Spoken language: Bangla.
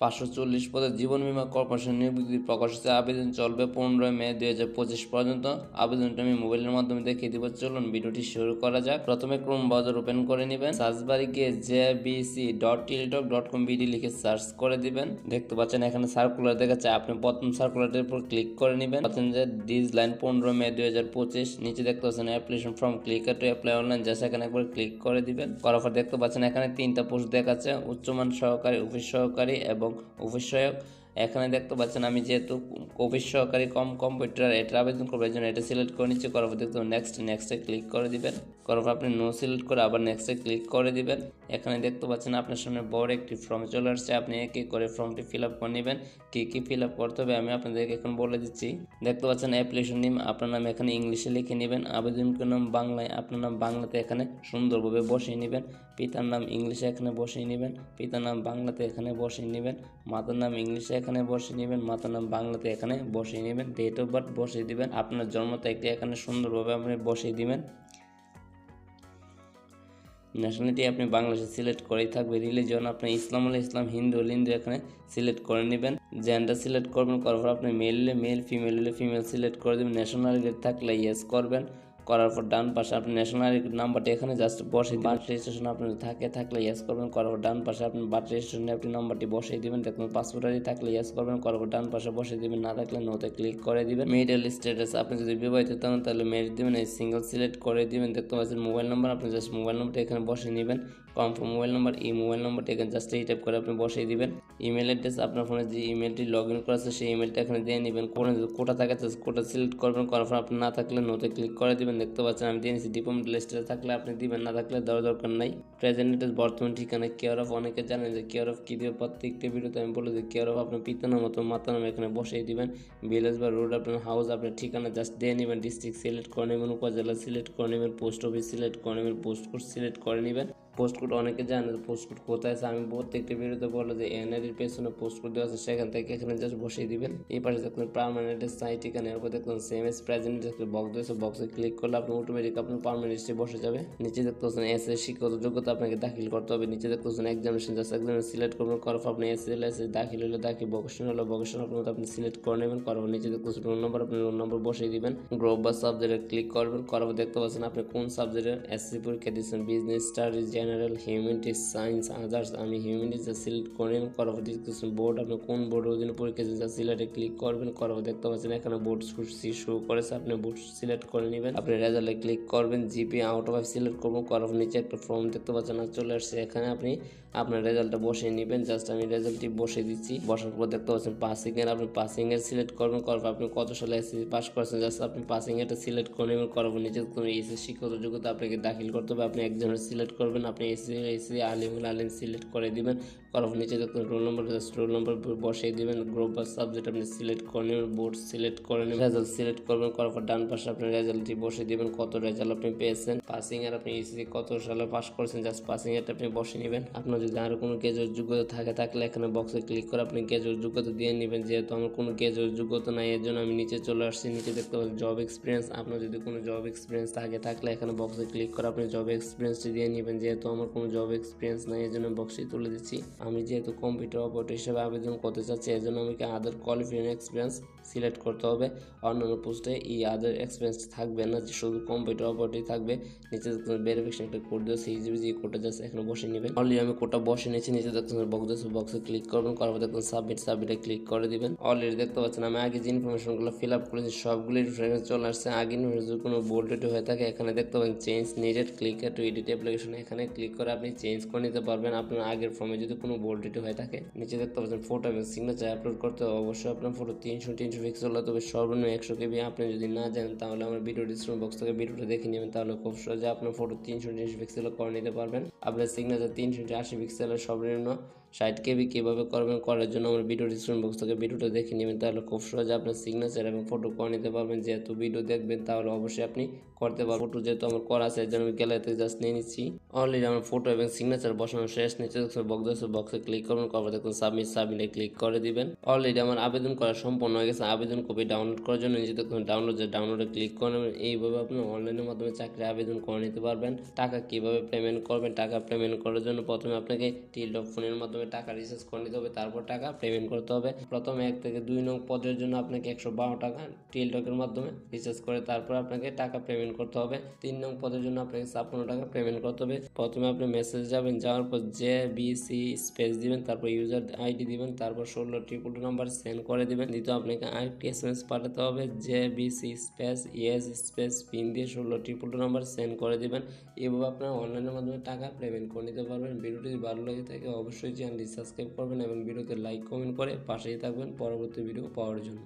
পাঁচশো চল্লিশ পদের জীবন বীমা কর্পোরেশন নিয়োগ বিজ্ঞপ্তি প্রকাশিত আবেদন চলবে পনেরোই মে দুই হাজার পঁচিশ পর্যন্ত। আবেদনটা আমি মোবাইলের মাধ্যমে দেখিয়ে দিব। চলুন ভিডিওটি শুরু করা যাক। প্রথমে ক্রোম ব্রাউজার ওপেন করে নেবেন। সার্চ বারে গিয়ে J BC dot Teletalk dot com BD লিখে সার্চ করে দিবেন। দেখতে পাচ্ছেন এখানে সার্কুলার দেখাচ্ছে। আপনি প্রথম সার্কুলারের উপর ক্লিক করে নেবেন। পাচ্ছেন যে ডিজ লাইন পনেরো মে দুই হাজার পঁচিশ। নিচে দেখতে পাচ্ছেন application form click to apply online just সেখানে একবার ক্লিক করে দিবেন। করার পর দেখতে পাচ্ছেন এখানে তিনটা পোস্ট দেখাচ্ছে। উচ্চমান সহকারী, অফিস সহকারী এবং অফিস সহায়ক এখানে দেখতে পাচ্ছেন আমি যেহেতু অফিস সহকারী কম কম্পিউটার এটা আবেদন করব এই জন্য এটা সিলেক্ট করে নিচ্ছি পরবর্তী পর দেখতে নেক্সট নেক্সটে ক্লিক করে দিবেন। করার পর আপনি নো সিলেক্ট করে আবার নেক্সটে ক্লিক করে দিবেন। এখানে দেখতে পাচ্ছেন আপনার সামনে বড় একটি ফর্ম চলে আসছে। আপনি এক করে ফর্মটি ফিল আপ করে নেবেন। কী কী ফিল আপ করতে হবে আমি আপনাদেরকে এখন বলে দিচ্ছি। দেখতে পাচ্ছেন অ্যাপ্লিকেশন নেম আপনার নাম এখানে ইংলিশে লিখে নেবেন। আবেদনকার নাম বাংলায়, আপনার নাম বাংলাতে এখানে সুন্দরভাবে বসিয়ে নেবেন। পিতার নাম ইংলিশে এখানে বসিয়ে নেবেন। পিতার নাম বাংলাতে এখানে বসিয়ে নেবেন। মাতার নাম ইংলিশে এখানে বসিয়ে নেবেন। মাতার নাম বাংলাতে এখানে বসিয়ে নেবেন। ডেট অফ বার্থ বসিয়ে দিবেন। আপনার জন্ম তারিখটি এখানে সুন্দরভাবে আপনি বসিয়ে দিবেন। ন্যাশনালিটি আপনি বাংলাদেশে সিলেক্ট করেই থাকবে। রিলিজন আপনি ইসলাম হলে ইসলাম, হিন্দু হলে হিন্দু এখানে সিলেক্ট করে নেবেন। জেন্ডার সিলেক্ট করবেন, করার পর আপনি মেল হলে মেল ফিমেল হলে ফিমেল সিলেক্ট করে দেবেন। ন্যাশনালিটি থাকলে ইয়েস করবেন। করার পর ডান পাশে আপনি ন্যাশনাল নাম্বারটি এখানে জাস্ট বসে বার্থ রেজিস্ট্রেশন আপনার থাকে, থাকলে ইয়াস করবেন। করার পর ডান পাশে আপনি বার্থ রেজিস্ট্রেশনে আপনি নাম্বারটি বসিয়ে দিবেন। দেখুন পাসপোর্ট আইডি থাকলে ইয়াস করবেন। করার পর ডান পাশে বসিয়ে দিবেন। না থাকলে নোতে ক্লিক করে দিবেন। মেরিটাল স্ট্যাটাস আপনি যদি বিবাহিত থাকেন তাহলে মেরিট দিবেন। এই সিঙ্গেল সিলেক্ট করে দিবেন। দেখতে পাচ্ছেন মোবাইল নাম্বার আপনি জাস্ট মোবাইল নাম্বারটি এখানে বসে নেবেন। কনফার্ম মোবাইল নাম্বার, এই মোবাইল নাম্বারটি এখানে জাস্ট এই টাইপ করে আপনি বসিয়ে দিবেন। ইমেল অ্যাড্রেস আপনার ফোনে যে ইমেলটি লগ ইন করা আছে, সেই ইমেলটা এখানে দিয়ে নেবেন। কোনো কোটা থাকে কোটা সিলেক্ট করবেন পর আপনি না থাকলে নোতে ক্লিক করে দিবেন। দেখতে পাচ্ছেন আমি দিয়ে নিচ্ছি ডিপোমেন্ট লিস্টে থাকলে আপনি দিবেন, না থাকলে দেওয়ার দরকার নাই। প্রেজেন্ট অ্যাড্রেস বর্তমান ঠিকানা কেয়ার অফ অনেকে জানেন যে কেয়ার অফ কী দিবে প্রত্যেকটি ভিডিওতে আমি বলে যে কেয়ার অফ আপনার পিতা নাম অথবা মাতা নাম এখানে বসিয়ে দিবেন। ভিলেজ বা রোড আপনার হাউস আপনার ঠিকানা জাস্ট দিয়ে নেবেন। ডিস্ট্রিক্ট সিলেক্ট করে নেবেন, উপজেলা সিলেক্ট করে নেবেন পোস্ট অফিস সিলেক্ট করে নেবেন পোস্ট কোড সিলেক্ট করে নেবেন। পোস্ট কোড অনেকে জানে পোস্ট কোড কোথায় আছে। আমি প্রত্যেকটি ভিডিওতে বলল যে এনআইডির পেছনে পোস্ট কোড দেওয়া আছে, সেখান থেকে এখানে জাস্ট বসিয়ে দিবেন। এই পাশে দেখুন পারমানেন্ট সাইট ঠিকানা, এরপর দেখুন সেম এস প্রেজেন্ট বক্স দিয়েছে বক্সে ক্লিক করলে আপনি অটোমেটিক আপনার পারমানেন্ট লিস্টে বসে যাবে। নিচে দেখতে পাচ্ছেন এস এস যোগ্যতা আপনাকে দাখিল করতে হবে। নিচে দেখতে পাচ্ছেন এক্সামিনেশন জাস্ট এক্সামিনেশন সিলেক্ট করবেন। করার আপনি এস এল এস দাখিল হলে দাখিল ভোকেশন হলে ভোকেশন আপনার আপনি সিলেক্ট করে নেবেন। করার নিচে দেখতে পাচ্ছেন রোল নম্বর আপনি রোল নম্বর বসিয়ে দিবেন। গ্রুপ বা সাবজেক্টে ক্লিক করবেন। করার দেখতে পাচ্ছেন আপনি কোন সাবজেক্টের এসসি পরীক্ষা দিচ্ছেন business studies general humanities science others আমি হিউম্যানিটিস সিলেক্ট করেন পর ডিসক্রিপশন বোর্ড আপনি কোন বোর্ডের জন্য পরীক্ষা দিচ্ছেন সিলেক্টে ক্লিক করবেন পর দেখতে পাচ্ছেন এখানে বোর্ড শো করেছে। আপনি বোর্ড সিলেক্ট করে নেবেন, আপনি রেজাল্টে ক্লিক করবেন জিপি আউট অফ সিলেক্ট করবেন, করার নিচে একটা ফর্ম দেখতে পাচ্ছেন, আর চলে আসছে এখানে আপনি আপনার রেজাল্টটা বসিয়ে নেবেন। জাস্ট আমি রেজাল্টটি বসিয়ে দিচ্ছি, বসার পর দেখতে পাচ্ছেন পাসিং এর, আপনি পাসিং এর সিলেক্ট করবেন পর আপনি কত সালে এসএসসি পাস করেছেন জাস্ট আপনি পাসিং এরটা সিলেক্ট করে নেবেন পর নিচে কোনো এসএসসি শিক্ষত যোগ্যতা আপনাকে দাখিল করতে হবে, আপনি একজনের সিলেক্ট করবেন আপনি SC SC Alim Alim select করে দিবেন। করার নিচে দেখুন রোল নম্বর রোল নম্বর বসিয়ে দেবেন। গ্রুপ বা সাবজেক্ট আপনি সিলেক্ট করে নেবেন বোর্ড সিলেক্ট করে নেবেন। রেজাল্ট সিলেক্ট করবেন, করার পর ডান পাশে আপনি রেজাল্টটি বসিয়ে দিবেন। কত রেজাল্ট আপনি পেয়েছেন? পাসিং এর আপনি এসএসসি কত সালে পাস করেছেন? জাস্ট পাসিং এরটা আপনি বসিয়ে নেবেন। আপনার যদি আরও কোনো গ্যাজেট যোগ্যতা থাকে, থাকলে এখানে বক্সে ক্লিক করে আপনি গ্যাজেট যোগ্যতা দিয়ে নেবেন। যেহেতু আমার কোনো গ্যাজেট যোগ্যতা নাই, এর জন্য আমি নিচে চলে আসছি। নিচে দেখতে পাচ্ছি জব এক্সপিরিয়েন্স আপনার যদি কোনো জব এক্সপিরিয়েন্স থাকে, থাকলে এখানে বক্সে ক্লিক করে আপনি জব এক্সপিরিয়েন্সটি দিয়ে নেবেন। যেহেতু আমার কোনো জব এক্সপিরিয়েন্স নাই এর জন্য বক্সে তুলে দিচ্ছি। আমি যেহেতু কম্পিউটার অপারেটর হিসেবে আবেদন করতে চাচ্ছি এর জন্য আমাকে আদার কোয়ালিফিকেশন এক্সপিরিয়েন্স সিলেক্ট করতে হবে। অন্যান্য পোস্টে এই আদার এক্সপিরিয়েন্স থাকবে না শুধু কম্পিউটার অপারেটরই থাকবে। নিচে ভেরিফিকেশন একটা কোড দেওয়া সেই জিবি যে কোডটা জাস্ট এখানে বসে নেবেন। অলরেডি আমি কোডটা বসে নিয়েছি, নিচে দেখতে বক্স বক্সে ক্লিক করবেন, করার পর দেখুন সাবমিট সাবমিটে ক্লিক করে দিবেন। অলরেডি দেখতে পাচ্ছেন, আমি আগে যে ইনফরমেশনগুলো ফিল আপ করেছি সবগুলি রেফারেন্স চলে আসছে। আগে যদি কোনো বোল্ডেড হয়ে থাকে, এখানে দেখতে পাবেন change needed click to edit application এখানে ক্লিক করে আপনি চেঞ্জ করে নিতে পারবেন। আপনার আগের ফর্মে যদি কোনো বোল্ডেড হয়ে থাকে, নিচে দেখতে পাচ্ছেন ফটো এবং সিগনেচার আপলোড করতে অবশ্যই আপনার ফটো তিনশো তিনশো পিক্সেল তবে সর্বনিম্ন একশো কেবি। আপনি যদি না জানেন, তাহলে আমার ভিডিও ডিসক্রিপশন বক্স থেকে ভিডিওটা দেখে নেবেন। তাহলে খুব সহজে আপনার ফটো তিনশো তিনশো পিক্সেল করে নিতে পারবেন। আপনার সিগনেচার তিনশো আশি পিক্সেলের সর্বনিম্ন ষাট কেবি কীভাবে করবেন করার জন্য আমার ভিডিও ডিসক্রিপশন বক্স থেকে ভিডিওটা দেখে নেবেন। তাহলে খুব সহজে আপনার সিগনেচার এবং ফটো করে নিতে পারবেন। যেহেতু ভিডিও দেখবেন, তাহলে অবশ্যই আপনি করতে পারবেন। ফটো যেহেতু আমার করা আছে এর জন্য আমি গ্যালারিতে জাস্ট নিয়ে নিচ্ছি। অলরেডি আমার ফটো এবং সিগনেচার বসানো শেষ। নিচে বক্স বক্সে ক্লিক করবেন কভার দেখুন সাবমিট সাবমিটে ক্লিক করে দিবেন। অলরেডি আমার আবেদন করা সম্পূর্ণ হয়ে গেছে। আবেদন কপি ডাউনলোড করার জন্য নিচে দেখুন ডাউনলোড ডাউনলোডে ক্লিক করে নেবেন এইভাবে আপনি অনলাইনের মাধ্যমে চাকরি আবেদন করে নিতে পারবেন। টাকা কীভাবে পেমেন্ট করবেন? টাকা পেমেন্ট করার জন্য প্রথমে আপনাকে টিল ফোনের মাধ্যমে মাধ্যমে টাকা রিচার্জ করে নিতে হবে, তারপর টাকা পেমেন্ট করতে হবে। প্রথমে এক থেকে দুই নং পদের জন্য আপনাকে একশো বারো টাকা টেলটকের মাধ্যমে রিচার্জ করে, তারপর আপনাকে টাকা পেমেন্ট করতে হবে। তিন নং পদের জন্য আপনাকে ছাপ্পান্ন টাকা পেমেন্ট করতে হবে। প্রথমে আপনি মেসেজ যাবেন, যাওয়ার পর জে বি সি স্পেস দিবেন, তারপর ইউজার আইডি দিবেন, তারপর ষোলো ট্রিপল নাম্বার সেন্ড করে দিবেন। দ্বিতীয় আপনাকে আরেকটি এস এম এস পাঠাতে হবে J B C space ES space PIN দিয়ে ষোলো ট্রিপল নাম্বার সেন্ড করে দিবেন। এভাবে আপনারা অনলাইনের মাধ্যমে টাকা পেমেন্ট করে নিতে পারবেন। ভিডিওটি ভালো লাগে থাকে, অবশ্যই চ্যানেলটি সাবস্ক্রাইব করবেন এবং ভিডিওতে লাইক কমেন্ট করে পাশেই থাকবেন পরবর্তী ভিডিও পাওয়ার জন্য।